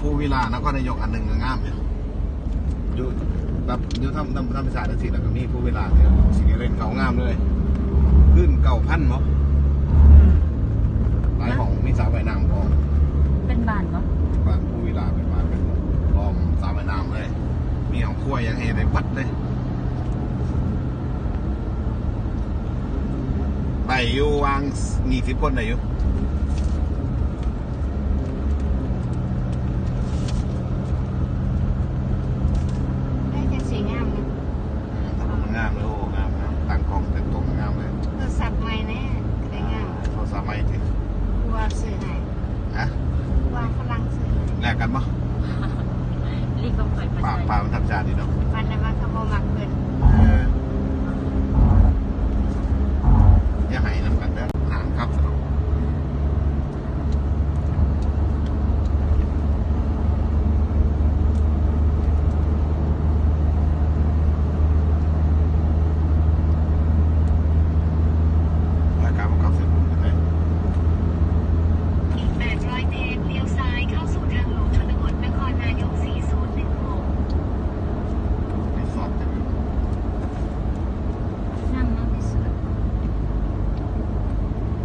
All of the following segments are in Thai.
ภูวิลานครนายกอันหนึ่งก็งามอยู่อยู่แบบอยู่ทำทำธรรมศาสตร์ทั้งสี่แล้วก็มีภูวิลาเนี่ยสิ่งที่เล่นเขางามเลย ขึ้นเก่าพันเนาะหลายของมีสาวใบนางพองเป็นบ้านปะบ้านภูวิลาเป็นบ้านเป็นรองสาวใบนางเลย มีของครัวยังให้ได้วัดเลยไปอยู่วางมีสิบคนได้อยู่ ได้จะสวยงามนะ ถนนมันงามเลยโอ้งามงามตั้งกล้องแต่งตรงงามเลย โทรศัพท์ใหม่แน่สวยงาม โทรศัพท์ใหม่ที กลัวซื้อให้ ฮะ กลัวฝรั่งซื้อ ให้แลกกันปะรีบก็ปล่อยไปป่าใส่ป่ามันทำจานดีเนาะฟันแล้วว่าเขาบ่มักเพิ่นเอออย่าให้น้ำกันเด้อห่างครับสนองรายการมันกลับเสร็จหมดเลย อีก 800 เมตร เลี้ยวซ้ายเข้าสู่ทางหลวงชนบทนครนายก 4016 รีสอร์ทเต็มอยู่ นั่งนั่งที่สุด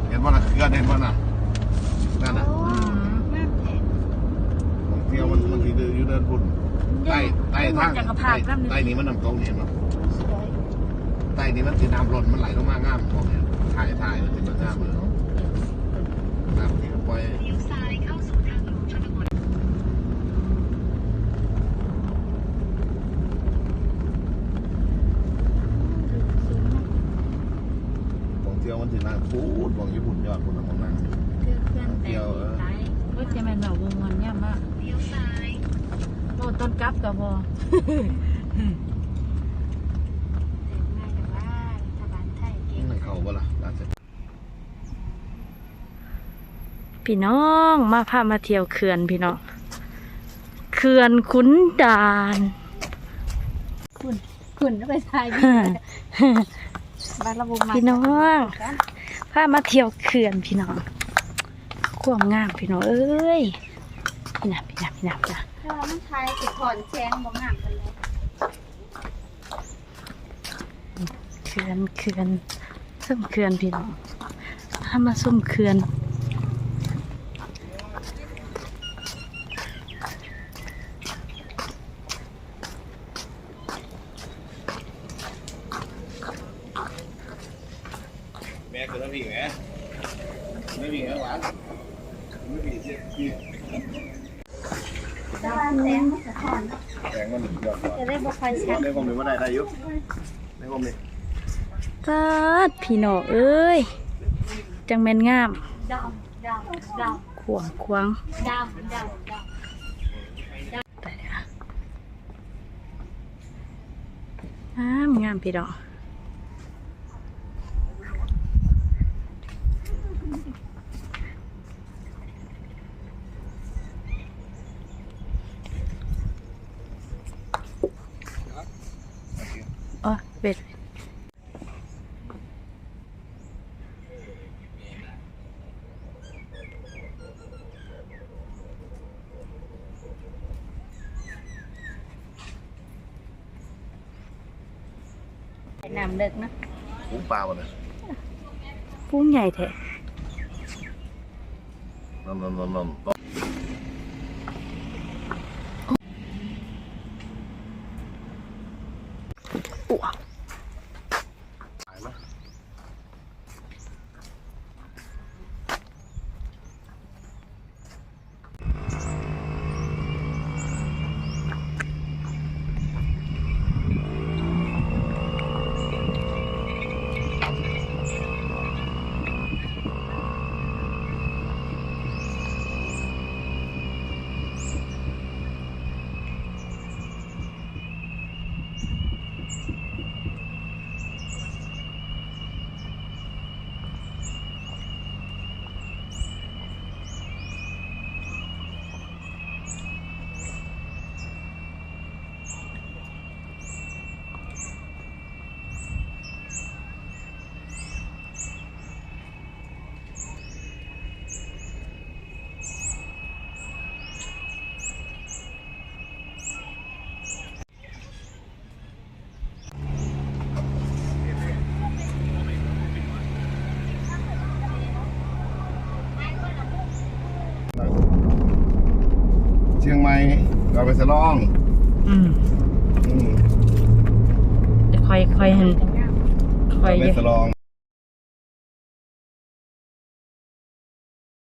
เห็นว่าน่ะเคลื่อนเห็นว่าน่ะนั่นน่ะ โอ้งามแท้ ผมเที่ยวมันมันทีเดินอยู่เดินพุ่นใต้ใต้ทางจักรพรใต้รดินั่นใต้นี้มันนำตรงเห็นปะสวยใต้นี้มันคือน้ำล้นมันไหลลงมางามมองเห็นถ่ายถ่ายมันถึงมันงามเลยน้ำที่เขาปล่อยเลี้ยวซ้ายเข้าสู่ทางหลวงชนบทผมเที่ยวมันถึงน้ำฟูดมองญี่ปุ่นยอดคนละมองนั่งคือเครื่องแต่งดีไซน์เว้ยเจแมนแบบวงเงินย่ำมากเลี้ยวซ้าย โอ้ต้นกลับกับบอแต่งง่ายแต่ว่ารัฐบาลไทยเก่งนี่เขาบ่ล่ะร้านเสร็จพี่น้องมาพามาเที่ยวเขื่อนพี่น้องเขื่อนขุนด่านคุณคุณไปทายดีบ้านระบบมาพี่น้องพามาเที่ยวเขื่อนพี่น้องความงามพี่น้องเอ้ยพี่น้ำพี่น้ำพี่น้ำจ้ะถ้า ว่ามันทายสิถอนแชงบ่งามกันเลยเขื่อนเขื่อนส้มเขื่อนพี่น้องพามาส้มเขื่อนแม่คือน้ำผีแม่ไม่มีแม่หวานไม่มีเสียพี่ แต่ว่าแสงมันสะท้อนเนาะแสงมันหนึ่งยอดจะได้บ่ค่อยชัดในความเป็นว่าได้ได้อยุในความเป็นตาดพี่น้องเอ้ย จังแม่นงามดำดำดขวางควางดำดำดำแต่เนี่ยงามงามพี่น้อก นะหูปลาบ่เลยพุ้งใหญ่แท้น เชียงใหม่เราไปสลองอืมอืมเดี๋ยวคอยคอยเห็นคอยเราไปสลอง